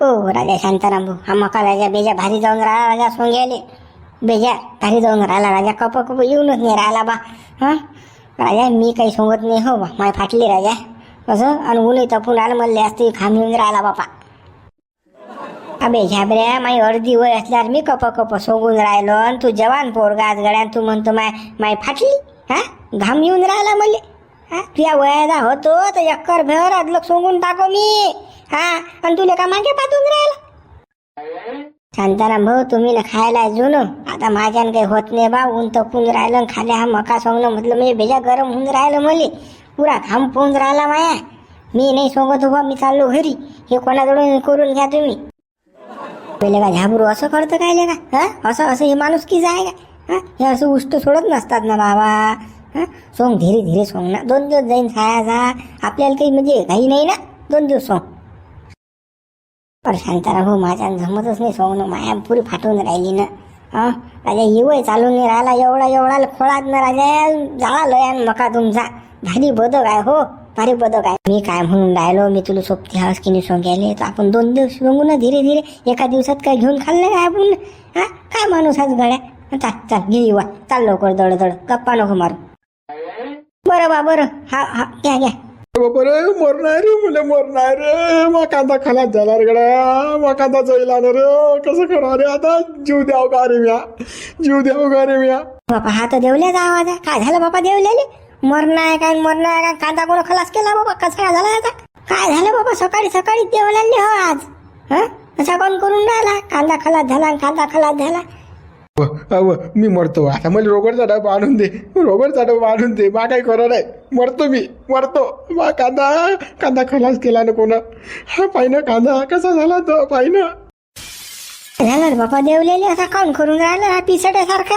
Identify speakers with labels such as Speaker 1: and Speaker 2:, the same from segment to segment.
Speaker 1: ओ राजा शांताराम भाऊ. हा मका राजा बेजा भारी जाऊन राहिला राजा सोंग्याले बेजा भारी जाऊन राहिला राजा कप कप येऊनच नाही राहिला बा. हा? राजा मी काही सोंगत नाही हो बा. माय फाटली राजा. असं आणि ऊनही तपून आलं म्हणले असते खाम येऊन राहिला बापा. अबे झाबऱ्या माई अर्धी वय असल्यावर मी कप कप सोंगून राहिलो आणि तू जवान पोरगा आज गड्या तू म्हणतो माय माय फाटली हा? घाम येऊन राहिला मले. हा? तुझ्या वयाचा होतो तर एकर आज लोक सोंगून टाको मी. हा आणि तुला का मागे पाठवून राहिला? शांताराम भाऊ तुम्ही ना खायला जुनं. आता माझ्यानं काही होत नाही बा ऊन तपून राहिलं खाल्या खाली हा मका सोंगणं म्हटलं म्हणजे बेजा गरम होऊन राहिलं मले. पुरा खांब पोहून राहिला माया. मी नाही सोंगत उभा मी चाललो घरी. हे कोणाकडून करून घ्या तुम्ही. पहिले का झाबरू असं करतं काय ले का हा? असं असं हे माणूस की जाय का? हा? हे असं उष्ट सोडत नसतात ना बाबा. हा? सोंग धीरे धीरे सोंग ना. दोन दिवस जाईन साया जा. आपल्याला काही म्हणजे घाई नाही ना? दोन दिवस सोंग. पर शांताराम माझ्या जमतच नाही सोंगणं माया पुरी फाटून राहिली ना. हा? राजा हिवय चालून नाही राहिला. एवढा एवढा खोळात ना राजा. जाळा लयान मका तुमचा. भारी बदक आहे हो. भारी बदक आहे. मी काय म्हणून राहिलो? मी तुला सोबती हवस की नाही सोंग्याले. तर आपण दोन दिवस सोंगू ना धीरे धीरे एका दिवसात काय घेऊन खाल्लं काय आपण? हा? काय माणूस आज गड्या? चाल चाल घे युवा चाल लवकर दड दड गप्पा नको मारू. बरं बा बरं. हा हा घ्या घ्या.
Speaker 2: बाबा रे मरणार रे मुले मरणार रे मग कांदा खाला झाला रे गड्या. मग कांदा जाईल ना रे. कसं करा रे आता जीव द्याव का रे म्या? जीव द्याव का रे म्या?
Speaker 1: बापा हा तर देवल्याचा आवाज काय झालं बापा देवल्याले? मरणं आहे काय मरणं आहे काय? कांदा कोण खलास केला बाबा? कसा काय झाला आता काय झालं बाबा? सकाळी सकाळी देवल्याले हो आज. हा? असा कोण करून राहिला? कांदा खलास झाला आणि कांदा खलास झाला.
Speaker 2: अव, मी मरतो. आता मला रोगडचा डबा आणून दे. रोगडचा डबा आणून दे. मा काही करणार आहे मरतो मी. मरतो. मा कांदा कांदा खलास केला ना कोणा. हा पाहिनं कांदा. कसा झाला तो पाहिनं?
Speaker 1: राहणार रे बापा देवलेले असा काऊन करून राहिला हा पिसड्यासारखा?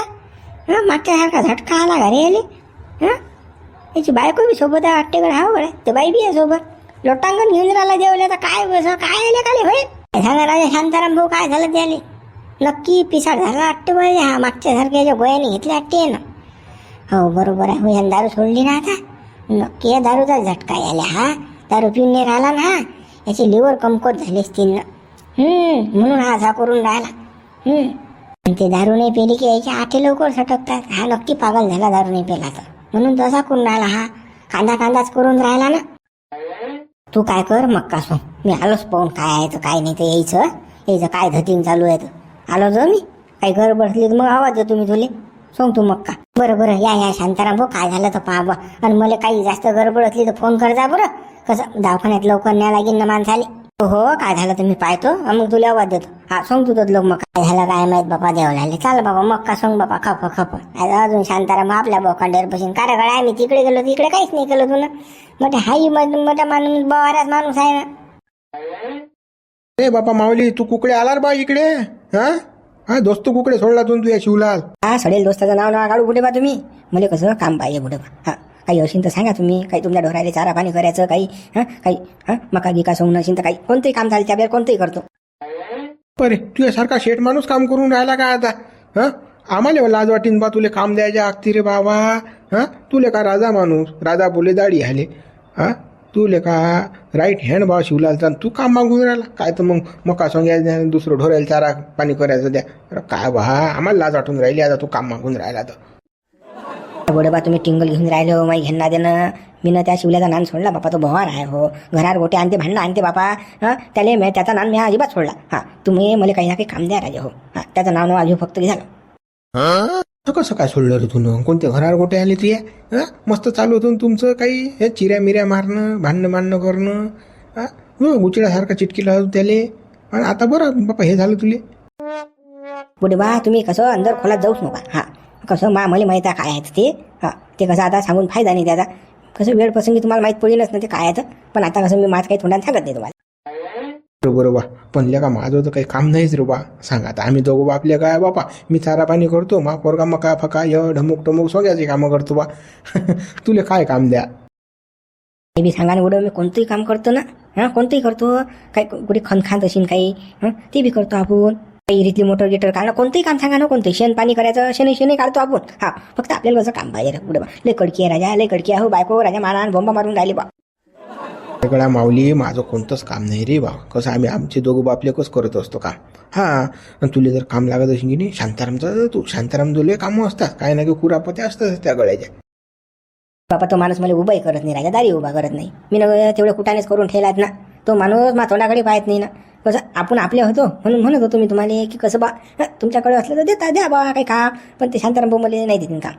Speaker 1: हा मागच्यासारखा झटका आला घरी आले हा? याची बायको बी सोबत आहे वाटते हा बरं ते बाई बी आहे सोबत. लोटांगण घेऊन राहिला देवले. तर काय बस काय आले काले होय? झालं राजा शांताराम भाऊ? काय झालं त्याले? नक्की पिसाड झाला वाटते पाहिजे हा मागच्या सारख्या गोळ्याने घेतल्या वाटते ना हो बरोबर आहे. हो दारू सोडली ना आता. नक्की या दारूचा झटका यायला हा. दारू पिऊन नाही राहिला ना हा. याची लिव्हर कमकोत झाली असतील ना. म्हणून हा असा करून राहिला. आणि ते दारू नाही पेली की याच्या आठे लवकर सटकतात. हा नक्की पागल झाला दारू नाही पेला तर. म्हणून तसा करून राहिला हा. कांदा कांदाच करून राहिला ना. तू काय कर मग सो मी आलोच पाहून काय आहे तर काय नाही तर यायचं. यायचं काय धतीन चालू आहे तर. आलो जो मी. काही घर बसली तर मग आवाज येतो मी तुले. सांगतो मग का? बरं बरं. या या शांताराम भाऊ काय झालं तर पहा बा. आणि मला काही जास्त गडबड असली तर फोन कर जा बरं. कसं? दवाखान्यात लवकर न्या लागेल ना माणसाले. हो काय झालं तर मी पाहतो. मग तुला आवाज देतो. हा सांगतो तू तर लोक मग काय झालं काय माहीत बापा लागले चाल बाबा मक्का सांग बापा? खप खप अजून शांताराम आपल्या बोकांड्यावर बसून काय गळा मी तिकडे गेलो तिकडे काहीच नाही केलं तुला. मोठ्या हाई मोठा माणूस बवाराच माणूस आहे ना.
Speaker 2: ए बापा माऊली तू कुकडे आला बा इकडे? हा? हा दोस्त कुकडे सोडला तू तू या शिवलाल?
Speaker 3: हा सडेल दोस्ताचं नाव नाव काढू कुठे बा तुम्ही? मला कसं काम पाहिजे कुठे बा. हा काही असेल तर सांगा तुम्ही. काही तुमच्या ढोरायला चारा पाणी करायचं काही हा काही हा मका गिका सोंगणं असेल तर काही कोणतंही काम चालते आपल्याला कोणतंही करतो.
Speaker 2: अरे तुझ्यासारखा शेठ माणूस काम करून राहिला का आता? हा? आम्हाला लाज वाटीन बा तुले काम द्यायच्या आगती रे बाबा. हा? तुले का राजा माणूस? राजा बोले दाढी आले. हा? तुले का राईट हँड बा शिवलालचा तू काम मागून राहिला. काय तर मग मका सोंग्या दुसरं ढोरायला चारा पाणी करायचं द्या. अरे काय बा आम्हाला लाज वाटून राहिली आता तू काम मागून राहिला तर.
Speaker 3: बडे बा तुम्ही टिंगल घेऊन राहिले हो माही घेणं देणं. मी ना त्या शिवल्याचा नान सोडला बापा तो भवार आहे हो. घरात गोटे आणते भांडणं आणते बापा. हा त्याला मी त्याचा नान मी अजिबात सोडला. हा तुम्ही मला काही ना काही काम द्या राजे हो. हा त्याचं नाव नाव अजून फक्त झालं.
Speaker 2: तर कसं काय सोडलं रे तुनं? कोणत्या घरावर गोटे आले तुया हा? मस्त चालू होतं तुमचं काही? हे चिऱ्या मिऱ्या मारणं भांडणं मांडणं करणं हा? हो चिटकीला त्याले. आणि आता बरं बापा हे झालं तुले.
Speaker 3: पुढे बा तुम्ही कसं अंदर खोलात जाऊच नका. हा. कसं मा मला माहीत आहे काय आहे ते. हा. ते कसं आता सांगून फायदा नाही त्याचा. कसं वेळ प्रसंगी तुम्हाला माहीत पडेलच ना ते काय आहे तर. पण आता कसं मी माझं काही तोंडात सांगत नाही तुम्हाला.
Speaker 2: बरोबर बा. पण का माझं तर काही काम नाहीच रे बा. सांगा आता आम्ही दोघं बा आपल्या काय बापा. मी चारा पाणी करतो मा पोरगा मका फका य ढमुक टमुक सगळ्याची कामं करतो बा. तुले काय काम द्या?
Speaker 3: बी सांगा ना उडं मी कोणतंही काम करतो ना हां कोणतंही करतो काही कुठे खनखांत असेल काही ते बी करतो आपण. काही रितली मोटर गिटर काढणं कोणतंही काम सांगा ना कोणतंही. शेण पाणी करायचं शेण शेणही काढतो आपण. हा फक्त आपल्याला कसं काम पाहिजे रे पुढे बा. लय कडकी आहे राजा लय कडकी आहे. हो बायको राजा मारा बोंबा मारून राहिली बा.
Speaker 2: गळा माऊली माझं कोणतंच काम नाही रे बा. कसं आम्ही आमचे दोघं बापले कसं करत असतो काम हां आणि तुला जर काम लागत असेल की नाही शांतारामचं तू शांताराम तुले कामं असतात. काय ना काही कुरापत्या असतात त्या गळ्याच्या.
Speaker 3: बापा तो माणूस मला उभाही करत नाही राजा दारी उभा करत नाही. मी न तेवढे कुठानेच करून ठेवलात ना. तो माणूस मा तोंडाकडे पाहत नाही ना. कसं आपण आपले होतो म्हणून म्हणत होतो मी तुम्हाला की कसं बा तुमच्याकडे असलं तर देता द्या बा काही काम पण ते शांताराम भाऊ मला नाही देतील काम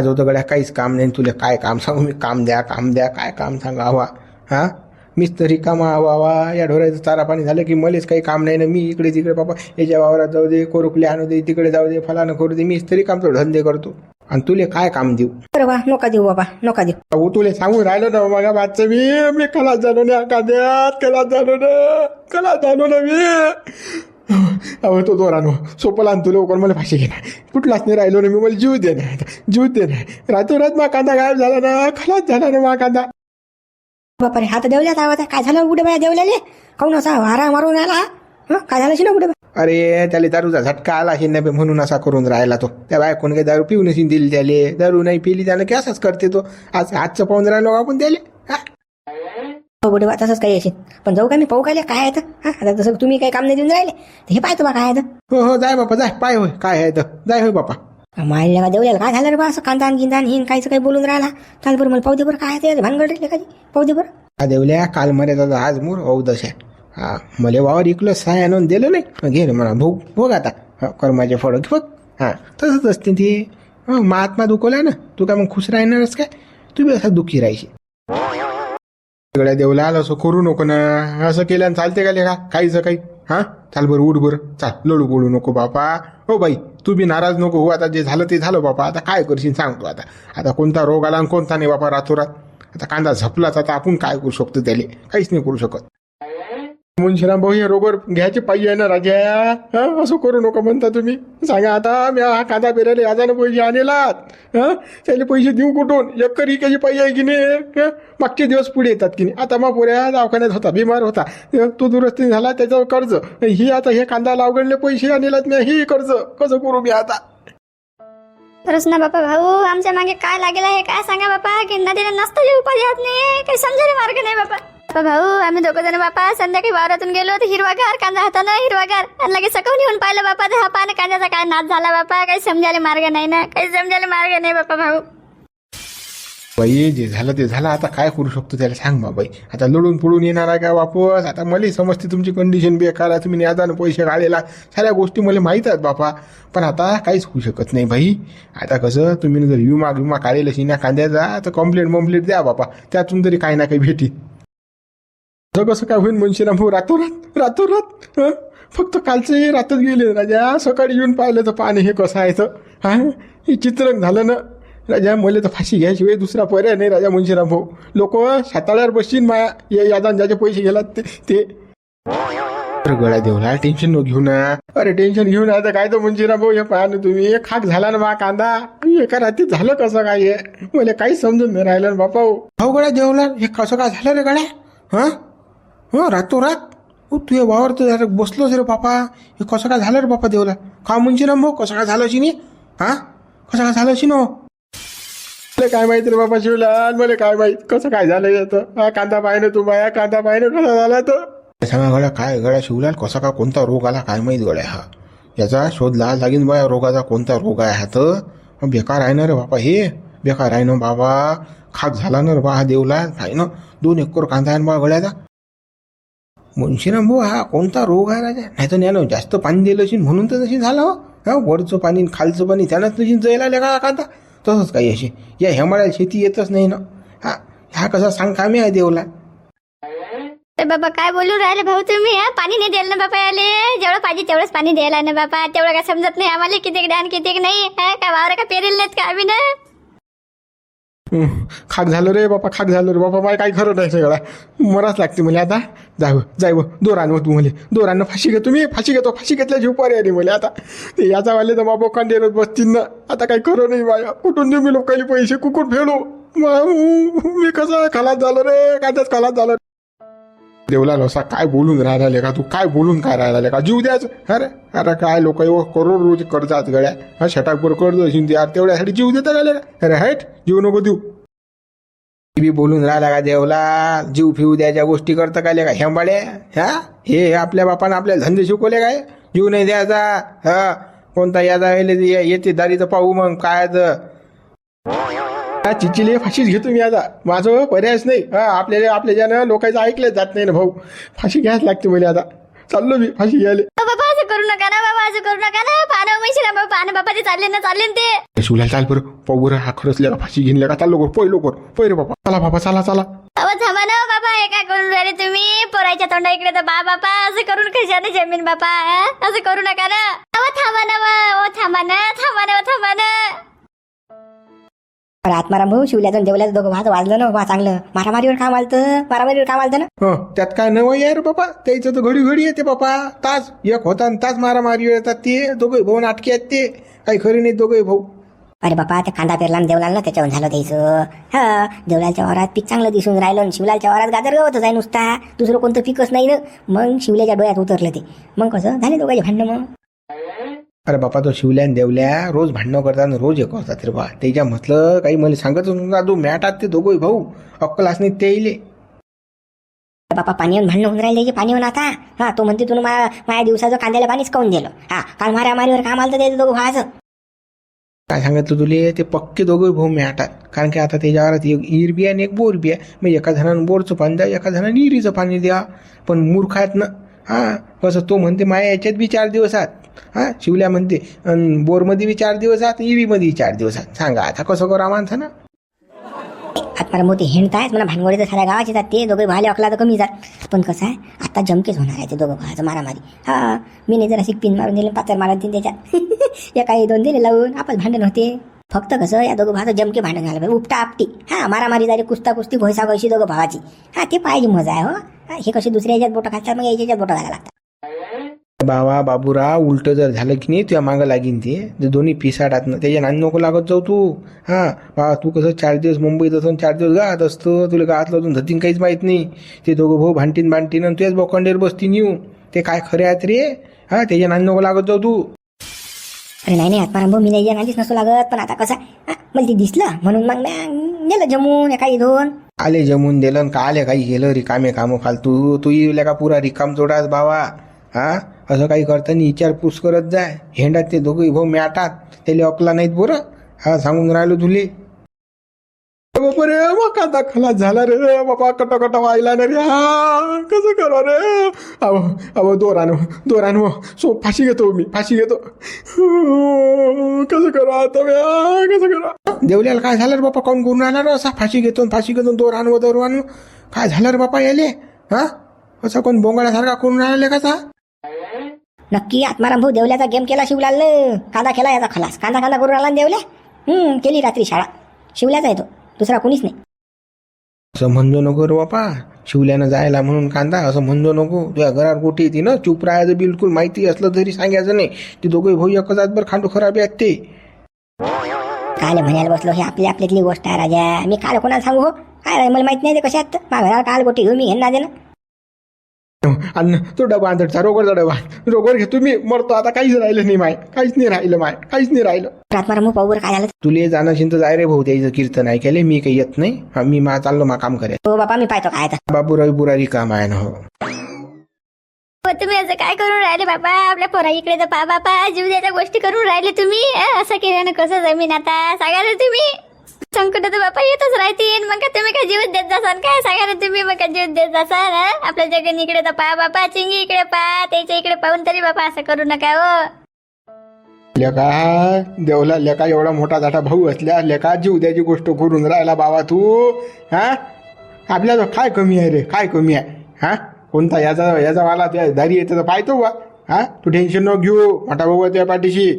Speaker 2: माझं होतं गड्या काहीच काम नाही तुला काय काम सांगू? मी काम द्या काम द्या काय काम सांगा हवा हां? मीच तरी कामा हवा हवा या ढोराचं चारा पाणी झालं की मलाच काही काम नाही ना. मी इकडे तिकडे बाबा याच्या वावरात जाऊ दे कोरुकले आणू दे तिकडे जाऊ दे फलानं करू दे मीच तरी कामचं धंदे करतो. आणि तुले काय काम देऊ?
Speaker 3: बरं बा नका देऊ बाबा नका देऊ.
Speaker 2: अहो तुले सांगून राहिलो ना माझ्या बादचं मी. मी कला जाणू ना कांद्यात कला जाणू ना कला जाणू ना मी. अहो तो दोरानो सोपला आणि तुला उकळ मला फाशी घेणार. कुठलाच नाही राहिलो ना मी मला जीव दे नाही जीव दे नाही रातोरात मा कांदा गायब झाला ना खलाच झाला ना मा कांदा.
Speaker 3: बापा रे हात देवल्यात आवाज काय झालं उडे बाया देवल्याले? काऊन असा वारा मारून आला? हं? काय झालं ना उडे
Speaker 2: अरे त्याला दारूचा झटका आला असेल ना बे म्हणून असा करून राहिला तो. त्या बायकोने काही दारू पिऊन दिली त्याले. दारू नाही पिली त्यानं की असंच करते तो. आज आजचं पाहून राहिलो आपण त्याले? हा?
Speaker 3: हो बुडे बा तसंच काही असेल. पण जाऊ का मी पाहू काय काय तर? हा? आता तसं तुम्ही काही काम नाही देऊन राहिले हे पाहतो बा काय आहे
Speaker 2: हो हो जाय बापा जाय. पाय होय काय आहे तर? जाय होय बापा.
Speaker 3: मायला का देवल्याला काय झालं रे बा? असं कांदा गिंदान हिन काहीच काही बोलून राहिला? चाल बरं मला पाहू दे बरं काय ते. भानगड रे कधी पाहू दे बरं.
Speaker 2: हा देवल्या काल मर्यादा आज मूर औदश आहे हा मला वावर इकलं साय आणून दिलं नाही. मग घे रे म्हणा भोग भोग आता. हा, कर्माचे फळ बघ. हा तसंच असते ते. महात्मा दुखवला ना तू काय मग खुश राहणारच काय? तू बी असा दुःखी राहायची सगळ्या देवला आलं असं करू नको ना. असं केल्यानं चालते का लेखा? काहीच काही? हां? चाल बरं उठ बरं. चाल लळू बोलू नको बापा. हो बाई तू बी नाराज नको हो आता जे झालं ते झालं बापा. आता काय करशील सांगतो आता. आता कोणता रोग आला आणि कोणता नाही बापा रातोरात? आता कांदा झपलाच आता आपण काय करू शकतो त्याले? काहीच नाही करू शकत. मुंशीराम भाऊ हे रोगर घ्यायचे पाहिजे ना राजा हं? असं करू नका म्हणता तुम्ही. सांगा आता मी हा कांदा पेरायला याजानं पैसे आणलात. हं? त्याले पैसे देऊ कुठून? एकर इकायची पाहिजे आहे की नाही? मागचे दिवस पुढे येतात की नाही? आता मग पुऱ्या दवाखान्यात होता बिमार होता. तो दुरुस्ती झाला त्याचं कर्ज. ही आता हे कांदा लावगडले पैसे आणलात मी ही कर्ज. कसं करू मी आता?
Speaker 4: खरंच ना बापा भाऊ आमच्या मागे काय लागेल आहे? काय सांगा बापा? की दिला नसतं उपाधी हात नाही. काही समजायला मार्ग नाही बापा. बापा भाऊ आम्ही दोघं जण बापा संध्याकाळी वावरातून गेलो तर हिरवागार कांदा हातानं हिरवागार. आणि लगेच सकवून येऊन पाहिलं बापा हा पान कांद्याचा काय नाच झाला बापा? काही समजायला मार्ग नाही ना? काही समजायला मार्ग नाही बापा भाऊ.
Speaker 2: बाई जे झालं ते झालं. आता काय करू शकतो त्याला सांग बा बाई. आता लढून पडून येणार आहे का वापस? आता मला समजते तुमची कंडिशन बेकार आहे. तुम्ही न्यादानं पैसे काढलेला. साऱ्या गोष्टी मला माहीत आहेत बापा. पण आता काहीच होऊ शकत नाही भाई आता कसं तुम्ही जर विमा विमा काढलेला शिना कांद्याचा तर कंप्लेंट मम्प्लेट द्या बापा. त्यातून तरी काही ना काही भेटी असं कसं काय होईल मुंशीराम भाऊ रातोरात रातोरात हं? फक्त कालचे रातच गेले. राजा सकाळी येऊन पाहिलं तर पाणी हे कसं आहे तर? हे? चित्रक झालं ना? राजा मला तर फाशी घ्यायशिवाय दुसरा पर्याय नाही. राजा मुंशीराम भाऊ लोक साताळ्यावर बसशील माया या यादान ज्याचे पैसे गेलात ते ते. गळा गळ्या देवला टेन्शन न घेऊ ना. अरे टेन्शन घेऊ ना. आता काय तर मुंशीराम भाऊ हे पहा ना तुम्ही. हे खाक झाला ना मा कांदा. एका रात्री झालं कसं काय हे? मला काहीच समजून नाही राहिलं ना बापा हो हो गळ्या देवला हे कसं काय झालं रे गळ्या? हा? हो रातोरात हो तू हे वावर तर जरा बसलोच रे बापा. हे कसं काय झालं रे बापा देवला? का म्हणजे ना मग? कसं काय झालं शिनी हा? कसं काय झालं शिनो मला काय माहीत रे बाबा शिवलाल मला काय माहीत? कसं काय झालं याचं हा कांदा पाहिजे तू माया कांदा पाहिजे कसा झाला तर सांगा गड्या काय गड्या शिवलाल कसा का कोणता रोग आला काय माहीत गड्या हा? याचा शोध लावा लागेल बा या रोगाचा कोणता रोग आहे हा तर? बेकार आहे ना रे बाबा हे? बेकार आहे ना बाबा. खाक झाला ना रे बा हा देवला आहे ना? दोन एकर कांदा आहे ना बा गळ्याचा मुंशीराम भाऊ हा कोणता रोग आहे राजा? नाही तर यानं जास्त पाणी दिलं असेल म्हणून तर तशी झालं हो. हा वरचं पाणी खालचं पाणी त्यानंच तशी जायला आले का कांदा तसंच काही असे. या हेमाळ्याला शेती येतच नाही ना. हा हा कसा सांग कामे आहे देवला.
Speaker 4: तर बाबा काय बोलू राहिले भाऊ तुम्ही हा? पाणी नाही द्यायला ना बापा याले. जेवढं पाहिजे तेवढंच पाणी द्यायला ना बापा तेवढं काय समजत नाही आम्हाला किती द्या आणि किती नाही काय वावर का पेरेल नाहीत का आम्ही ना?
Speaker 2: खाक झालं रे बापा खाक झालं रे बापा मला काही खरं नाही सगळा. मराच लागते मला आता. जाय व, जाय व, दोरान तू मला. दोरांना फाशी घेतो मी फाशी घेतो फाशी घेतल्या जीव पर्याय मला आता. ते याचा वाले तर बाबा कांडेरच बसतील ना. आता काही खरं नाही माया कुठून देऊ मी लोकांनी पैसे? कुकून फेडू? मी कसं खलास झालो रे? कायच खलास झालं देवला असा काय बोलून राहिला का तू काय बोलून काय राहिला का जीव द्यायचं. अरे अरे काय लोक करोड रोज कर्जात गड्या? हा शटाकभर कर्ज असेल ते तेवढ्यासाठी जीव देता गेले अरे हट जीव नको देऊ. बी बोलून राहिला का देवला? जीव फिऊ द्यायच्या गोष्टी करता काय का हेंबाळे हा? हे हे आपल्या बापानं आपल्याला धंदे शिकवले काय? जीव नाही द्यायचा. हा कोणता यादा येते दारीचं पाहू मग काय तर. हा चिचिले फाशीच घेतो मी आता. माझं पर्यायच नाही. हा आपल्याला आपल्या ज्यानं लोकांचं ऐकलं जात नाही ना भाऊ. फाशी घ्यायच लागते मला आता. चाललो मी फाशी घ्यायला.
Speaker 4: बाबा असं करू नका ना बाबा असं करू नका ना. पानं म्हशी ना बाबा पानं बाबा ते चालले ना चालले ना ते.
Speaker 2: शिवला चाल बरं. पाहू बरं हा खरंच का फाशी घेऊन का? चाललो कर पहिलो कर पहिरे बाबा. चला बाबा चला चला.
Speaker 4: अहो थांबा ना हो बाबा हे काय करून राहिले तुम्ही? पोराच्या तोंडा इकडे तर बा बापा असं करून कशाने जमीन बापा हा? असं करू नका ना. अहो थांबा ना वा, ओ थांबा ना थांबा ना ओ, थांबा ना.
Speaker 3: पण आत्माराम भाऊ शिवल्याचं देवल्याचं दोघं भात वाजलं ना बा चांगलं. मारामारीवर काम आलतं मारामारीवर काम आलतं ना?
Speaker 2: हं त्यात काय नवं आहे रे बाबा? त्याचं तर घडी घडी येते बाबा. तास एक होता आणि तास मारामारी येतात ते. दोघे भाऊ नाटके आहेत ते. काही खरी नाही दोघे भाऊ.
Speaker 3: अरे बापा ते कांदा पेरला देवलाल ना त्याच्यावर झालं त्याचं हा देवलालच्या वावरात पीक चांगलं दिसून राहिलं आणि शिवलालच्या वावरात गाजर गवतच आहे नुसता. दुसरं कोणतं पिकच नाही ना. मग शिवल्याच्या डोळ्यात उतरलं ते. मग कसं? झाले दोघांचे भांडणं मग?
Speaker 2: अरे बापा तो शिवल्या आणि देवल्या रोज भांडणं करतात रोज एक होतात रे बा त्याच्या म्हटलं काही मला सांगत नव्हता तू मॅटात ते दोघे भाऊ. अक्कल असणे ते इले.
Speaker 3: बापा पाणीवर भांडणं होऊन राहिले की पाणीवर आता? हा तो म्हणते तुला मा- माझ्या दिवसाचं कांद्याला पाणीच काऊन दिलं. हा काल मारामारीवर काम आलं तर त्याचं दोघं व्हायचं
Speaker 2: काय सांगितलं तुले? ते पक्के दोघे भाऊ मॅटात कारण की आता त्याच्यावर एक इर बी आहे आणि एक बोर बी आहे. मग एका जणानं बोरचं पाणी द्या एका जणानं इरीचं पाणी द्या. पण मूर्ख आहेत ना? हा कसं तो म्हणते माया याच्यात बी चार दिवस आहेत. हा? शिवल्या म्हणते बोरमध्ये बी चार दिवस आहेत मध्ये चार दिवस आहात सांगा आता कसं करा माणसानं
Speaker 3: आता मोठी हिंडत आहेत मला भानगोडे तर साऱ्या गावाचे जात ते दोघे भाले अकला तर कमी जात. पण कसं आहे आता जमकेच होणार आहे ते दोघं भावाचं मारामारी. हा मी नाही जरा पिन मारून दिले पाचर मारून दिले त्याच्यात. या काही दोन दिले लावून आपण भांडण होते. फक्त कसं या दोघं भावाचं जमके भांडण झालं पाहिजे उपटा आपटी. हा मारामारी झाली कुस्ता कुस्ती घोयसा घोयशी दोघं भावाची. हा ते पाहिजे मजा आहे हो. हे कसे दुसऱ्या याच्यात बोटं खातात मग याच्यात बोटं घालायला लागतात.
Speaker 2: बाबा बाबूराव उलट जर झालं की नाही तुझ्या मागं लागीन ते. ते दोन्ही पिसाडात ना त्याच्या नानी नको लागत जाऊ तू. हा बाबा तू कसं चार दिवस मुंबईत असून चार दिवस गावात असतो तुला गावातलं अजून धतीन काहीच माहीत नाही. ते दोघं भाऊ भांडतीन भांडतीन आणि तुझ्याच बोकांडीवर बसतीन येऊ. ते काय खरे आहेत रे? हा त्याच्या नानी नको लागत जाऊ तू.
Speaker 3: अरे नाही नाही आत्माराम भाऊ मी नाही नालीच नसतो लागत. पण आता कसं मला ते दिसलं. म्हणून मग नेलं जमून काही दोन.
Speaker 2: आले जमून दिलं का आले काही गेलं रिकामे कामं फालतू. तू येऊ का पुरा रिकाम जोडास बाबा. हा? असं काही करताना विचारपूस करत जाय. हेंडात ते दोघे भाऊ मॅटात त्याला अकला नाहीत बोरं. हा सांगून राहिलो तुले बापा रे मका दाखला झाला रे? बाबा कटकट व्हायला ना रे. हा कसं करा रे? अहो अहो दोरान दोरानो सो फाशी घेतो मी फाशी घेतो. हो, कसं करा आता कसं करा? देवल्याला काय झालं रे बापा? काऊन करून राहणार असा? फाशी घेतो फाशी घेतो दोरानो दोरानो. काय झालं रे बापा याले? हा? असा कोण बोंगाळ्यासारखा करून राहिले कसा
Speaker 3: नक्की आत्माराम भाऊ देवल्याचा गेम केला शिवलाल कांदा केला याचा खलास. कांदा कांदा करून आला देवल्या? हम्म केली रात्री शाळा. शिवल्याचा आहे तो. दुसरा कोणीच नाही.
Speaker 2: असं म्हणजो नको रे बापा. शिवल्यानं जायला म्हणून कांदा असं म्हणजो नको. तुझ्या घरात गोटी येते ना. चूप राहायचं बिलकुल माहिती असलं तरी सांगायचं नाही. ते दोघे भाऊ एकच बरं खांडू खराबी आहेत ते.
Speaker 3: काल म्हणायला बसलो हे आपली आपल्यातली गोष्ट आहे राजा. मी काल कोणाला सांगू हो? काय मला माहीत नाही ते कशात माझ्या घरात काल गोटी घेऊन मी घेणार ना
Speaker 2: आणि तो डबा आणता रोगरचा डबा. रोगर घेतो मी मरतो आता काहीच राहिलं नाही माय. काहीच नाही राहिलं माय. काहीच नाही राहिलं.
Speaker 3: बरं काय झालं
Speaker 2: तुले जाणं शिंत जाय रे भाऊ त्याचं कीर्तन ऐकायले. मी काही येत नाही. हा, मी मा चाललो मा काम करे
Speaker 3: हो बापा मी पाहतो काय आता.
Speaker 2: बाबू रवी बुरारी काम आहे ना हो.
Speaker 4: हो, तुम्ही असं काय करून राहिले बाबा आपल्या पोरा इकडे तर पा बापा. जीव द्यायच्या गोष्टी करून राहिले तुम्ही. अ, असं केल्यानं कसं जमीन आता? सांगा ना तुम्ही. संकट तर बापा येतच राहतील मग का तुम्ही काय जीव देत जासान? काय सांगा तुम्ही? मग काय जीव देत जासान आपल्या जगन इकडे तर पा बापा चिंगी इकडे पा त्याच्या इकडे पाहून तरी बापा असं करू नका हो.
Speaker 2: लेका देवला लेका एवढा मोठा जाटा भाऊ असल्या लेका जीव द्याची गोष्ट करून राहिला बाबा तू हा? आपल्याला काय कमी आहे रे? काय कमी आहे? हा? कोणता याचा याचा वाला त्या दारी येते तर पाहतो बा हा? तू टेन्शन न घेऊ मोठा भाऊ त्या पाठीशी.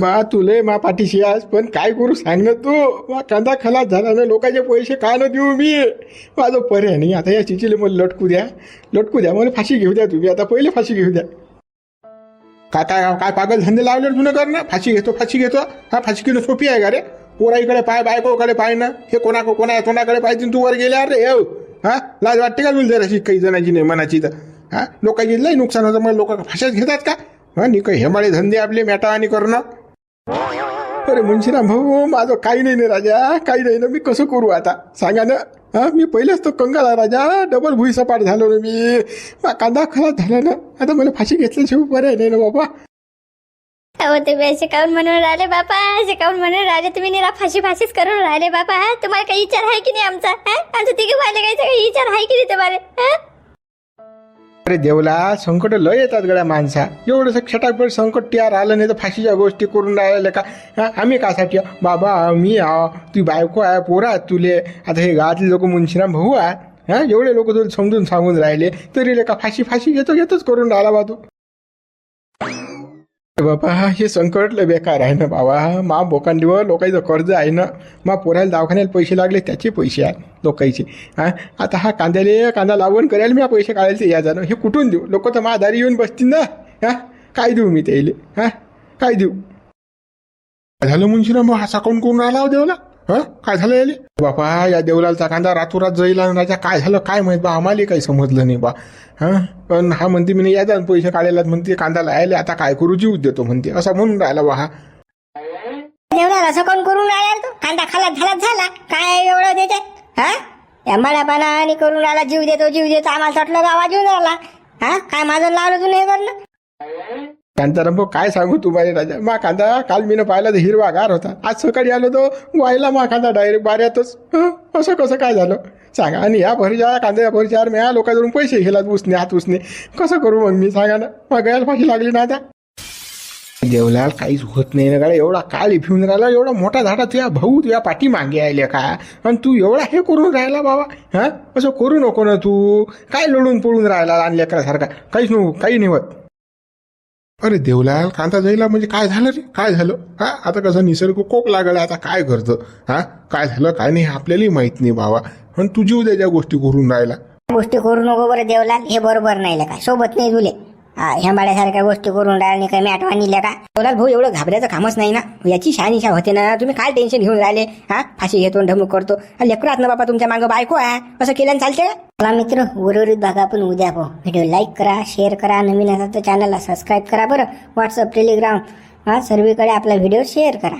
Speaker 2: बा तुले मा पाठीशी आज पण काय करू सांग ना तू? मा कांदा खलास झाला ना लोकांचे पैसे का न देऊ मी? माझं पर्याय नाही. आता या चिचीले मला लटकू द्या. लटकू द्या मला फाशी घेऊ द्या तुम्ही. आता पहिले फाशी घेऊ द्या. काय काय काय पागल धंदे लावले तुला कर ना फाशी घेतो फाशी घेतो. हा फाशी घेणं सोपी आहे का रे? पोराईकडे पाय बायकोकडे पाय ना. हे कोणा कोणा तोंडाकडे पाहिजे तू वर गेल्या अरे येऊ. हा? लाज वाटते का तुला जराशी? काही जणांची नाही मनाची तर. हा? लोकांची लई नुकसान होतं. मग लोक फाशाच घेतात का? हा नि हेमाळे धंदे आपले मेटावानी करणं. अरे मुंशीराम भाऊ माझं काही नाही ना राजा काही नाही ना मी कसं करू आता? सांगा ना. हा मी पहिलेच तो कंगाला राजा डबल भुई सपाट झालो ना मी. मा कांदा खराब झाला ना आता मला फाशी घेतल्याशिवाय बरं नाही ना बाबा.
Speaker 4: अहो तुम्ही असे काऊन म्हणून राहिले बापा असे काऊन म्हणून राहिले? तुम्ही निरा फाशी फाशीच करून राहिले बापा तुम्हाला काही विचार आहे की नाही आमचा? आमचं तिघे व्हायला काही विचार आहे की नाही तुम्हाला?
Speaker 2: अरे देवला संकट लय येतात गड्या माणसा. एवढंसं छटाकपट संकट टियार आलं नाही तर फाशीच्या गोष्टी करून राहिल्या का? आम्ही कासाठी बाबा मी आहो तू बायको आहे पोरा तुले. आता हे गावातले लोक मुंशीराम भाऊ आहे हां एवढे लोक तुला समजून सांगून राहिले. तरी का फाशी फाशी घेतो घेतोच करून राहिला बा तू. बाबा हे संकट लय बेकार आहे ना बाबा. मा बोकांडीवर लोकांचं कर्ज आहे ना. मा पोरायला दवाखान्याला पैसे लागले त्याचे पैसे आहेत लोकांचे. हां? आता हा कांद्याले कांदा लावून करायला मी हा पैसे काढायला ते या जाणं हे कुठून देऊ? लोक तर दारी येऊन बसतील ना. हां? काय देऊ मी त्याला? हां? काय देऊ? काय झालं मुंशीराम हा साकावून कोण राहिला हो देवला? हा? काय झालं याले? बापा या देवलालचा कांदा रातोरात जाईल आणि राजा काय झालं? काय माहीत बा आम्हाला काही समजलं नाही बा. हा? पण हा म्हणते मी या जाण पैसे काढायला म्हणते कांदा लायले आता काय करू जीव देतो म्हणते. असा म्हणून राहिला बा हा.
Speaker 1: देवणार असं कोण करून राहिला तो? कांदा खाला झाला झाला. काय एवढं देते हा? या मळ्या करून राहिला जीव देतो जीव देतो. आम्हाला वाटलं गावा जीव राहिला. हा? काय माझं लावलं तू नाही करणं?
Speaker 2: कांताराम काय सांगू तुम्हाला राजा? मा कांदा काल मीनं पाहिला तर हिरवा गार होता. आज सकाळी आलो तो व्हायला मा कांदा डायरेक्ट बाऱ्यातच असं कसं काय झालं? सांगा. आणि या भरच्या कांद्या भरच्यावर मी या लोकांकडून पैसे घेलात उसने हात उसने. कसं करू मग? मी सांगा ना. मग गायला फाशी लागली ना आता. देवलाल काहीच होत नाही ना गाडा एवढा काळ फिरून राहिला एवढा मोठा झाडा तुझ्या भाऊ तुझ्या पाठी मागे आले का? आणि तू एवढा हे करून राहिला बाबा. हां? असं करू नको ना तू. काय लढून पळून राहिला लहान लेकरासारखा काहीच नको काही नाही होत. अरे देवला कांता जाईला म्हणजे काय झालं रे? काय झालं? हा? आता कसं निसर्ग कोप लागला आता काय करतं? हा? काय झालं काय नाही हे आपल्यालाही माहीत नाही बाबा. पण तू जीव द्या ज्या गोष्टी करून राहिला.
Speaker 1: गोष्टी करू नको बरं देवलाल हे बरोबर नाही का सोबत नाही तुले. हा ह्या गोष्टी करून राहिले नाही का मी आठवण का?
Speaker 3: बोलाल भाऊ एवढं घाबरायचं कामच नाही ना. याची शहानिशा होते ना. तुम्ही काय टेन्शन घेऊन राहिले? हा फाशी घेतो आणि ढमूक करतो. लेकरात ना बाबा तुमच्या मागं बायको आहे. असं केल्यानं चालते का
Speaker 1: मला मित्र उर्वरित भाग आपण उद्या पाहू. व्हिडिओ लाईक करा शेअर करा. नवीन असाल तर चॅनलला सबस्क्राईब करा बरं. व्हॉट्सअप टेलिग्राम हा सर्वीकडे आपला व्हिडिओ शेअर करा.